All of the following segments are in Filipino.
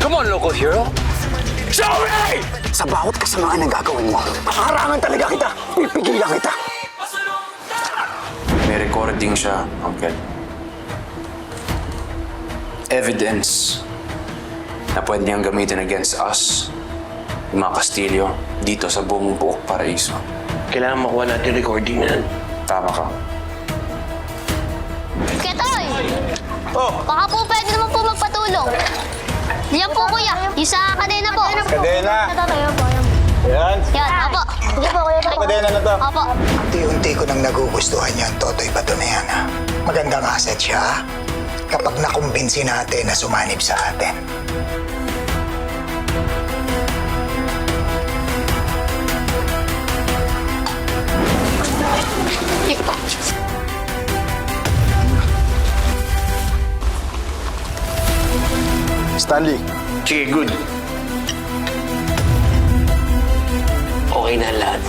Come on, local hero. Sorry! Sa bawat kasamaan ng gagawin mo, makaharangan talaga kita. Pipigilan kita. May recording siya, Uncle. Evidence na pwede niyang gamitin against us, yung mga Kastilyo, dito sa buong buok paraiso. Kailangan makuha natin yung recording na. Tama ka. Ketoy! Oh! Baka po pwede naman. Yan po kuya, yung sa kadena po. Kadena. Yan. Yan, opo. Sige po kuya. Kadena na to. Opo. Unti-unti ko nang nagugustuhan yan, Totoy Bato na yan. ha? Magandang asset siya, ha? kapag nakumbinsi natin na sumanib sa atin. Stanley. Sige, good. Okay na lahat.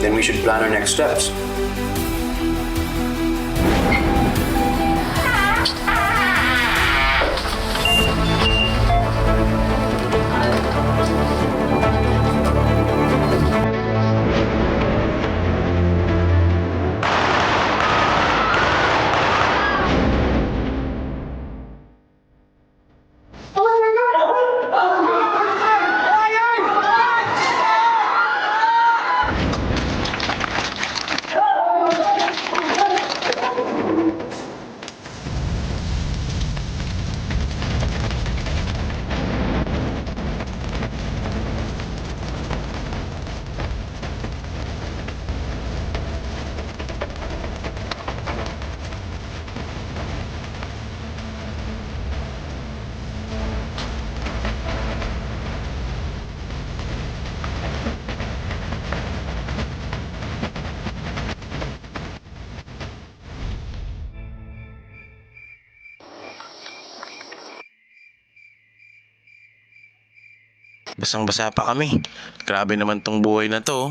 Then we should plan our next steps. Basang-basa pa kami. Grabe naman tong buhay na to.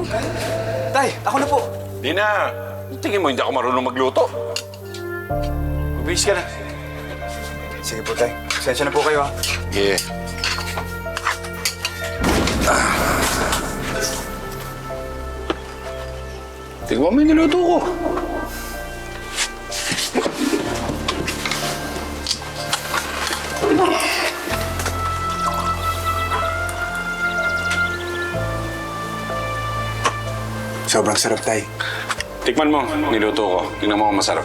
Oh. Tay? Ako na po. Di na. Tingin mo, hindi ako marunong magluto. Mabilis ka na. Sige po, Tay. Sensya na po kayo, ha? Yeah. Tingnan mo yung niluto ko. Sobrang sarap, Tay. Tikman mo, niluto ko. Tingnan mo kung masarap.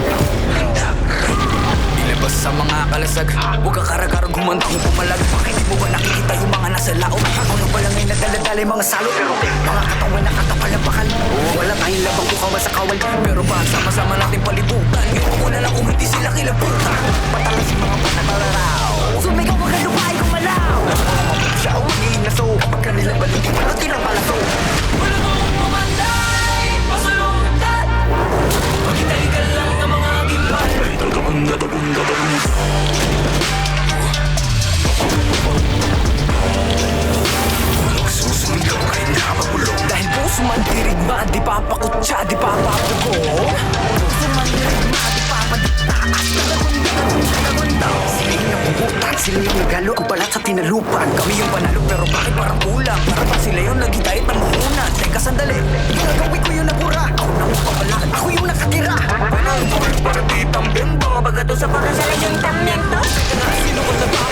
Ilabas sa mga kalasag. Huwag ka karagarang humandang pumalag. Bakit di mo ba nakikita yung mga nasa laot? Ano ba lang ay nagdaladala yung mga salot? Mga katawan na katapal na bakal. Wala tayong labang bukawa sa kawal. Pero ba sama-sama natin palibutan? Yung ko na lang kung hindi sila kilabutan. Patalas yung mga panabalaraw Sumigaw ang kalupay kumalaw Siya ang mag-iinaso dirigma Di papakutsa, di papapugo Puso man dirigma, di papadikta At talagundagundagundaw Sila yung napuputan, sila yung nagalo. Ang balat sa tinalupan. Kami yung panalo pero bakit parang kulang Para ba sila yung nagitahit manuhunan Teka sandali, ginagawin ko yung nagura. Ako na ang papala, ako yung nakatira. Gold para di tambento Bagato sa pagkasalan yung tambento Teka nga, sino ko nagpapapapel Mga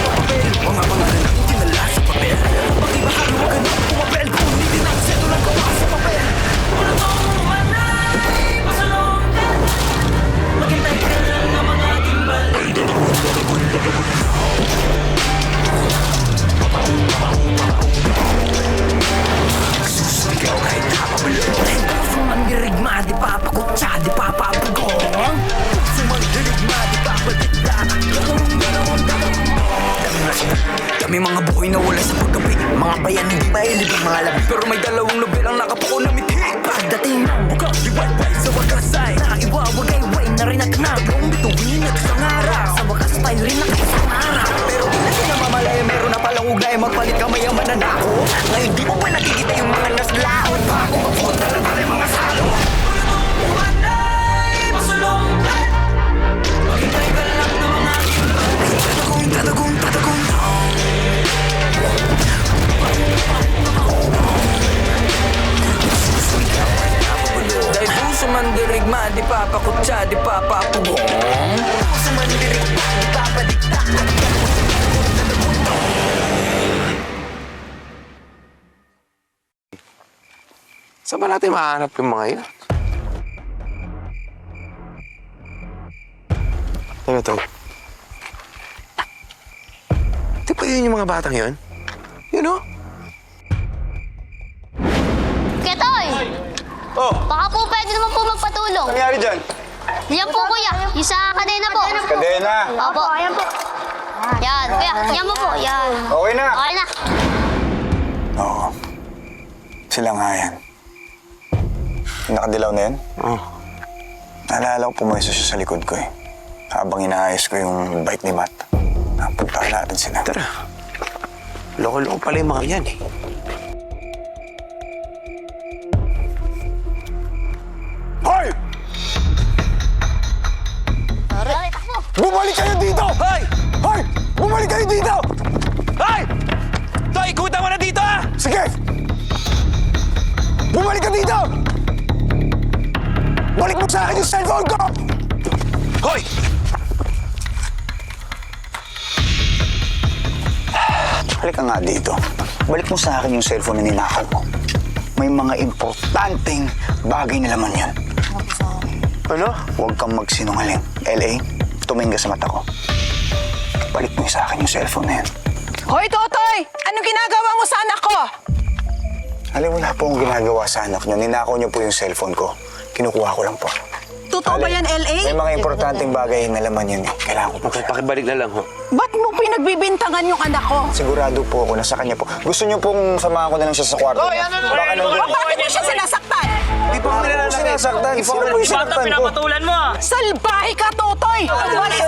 Dami mga buhay na wala sa paggabi. Mga bayan hindi mailibig mga labi. Pero may dalawang nobel ang nakapuko na mithi Pagdating ng bukas, di wayway sa wakas ay Naiwawagay-way na rin at nagong bituin at isang araw Sa wakas tayo rin nakasang araw Pero di na sila mamalaya meron na palang ugnay Magpalit kamay ang mananako Ngayon di mo pa nakikita yung mga naslaon Bago magpunta na Dahil puso man dirigma, di papakutsa, di papapugong Puso man dirigma, di papadikta Saan ba natin mahanap yung mga yun? Ano to? Di ba yun yung mga batang yun? Yun o? Oh, Baka po pwede naman po magpatulong. nangyari dyan? Yan po kuya, yung sa kadena po. Kadena. Opo. Ayan po. Yan, kuya. Yan mo po. Yan. Okay na. Okay na. Oo. Sila nga yan. Yung nakadilaw na yan? Oh. Naalala ko pumeso siya sa likod ko eh. Habang inaayos ko yung bike ni Matt. Napuntahan natin sila. Tara. Loko-loko pala yung mga yan eh. Bumalik ka dito! Balik mo sa akin yung cellphone ko! Hoy! Halika nga dito. Balik mo sa akin yung cellphone na ninakaw mo. May mga importanteng bagay na laman yan. Ano? Huwag kang magsinungaling. LA, tumingin ka sa mata ko. Balik mo sa akin yung cellphone na yan. Hoy, Totoy! Anong ginagawa mo sa anak ko? Alam, wala po akong ginagawa sa anak niyo. Ninakaw niyo po yung cellphone ko. Kinukuha ko lang po. Totoo ba yan, LA? May mga importanteng bagay na laman yun eh. Kailangan ko po. Pakibalik na lang ho. Ba't mo pinagbibintangan yung anak ko? Sigurado po ako na sa kanya po. Gusto niyo pong samahan ko na lang siya sa kwarto? Oh, ano, Baka nandun. O bakit mo siya sinasaktan? Di po ako sinasaktan. Sino po yung sinaktan ko? Salbahe ka, Totoy! Umalis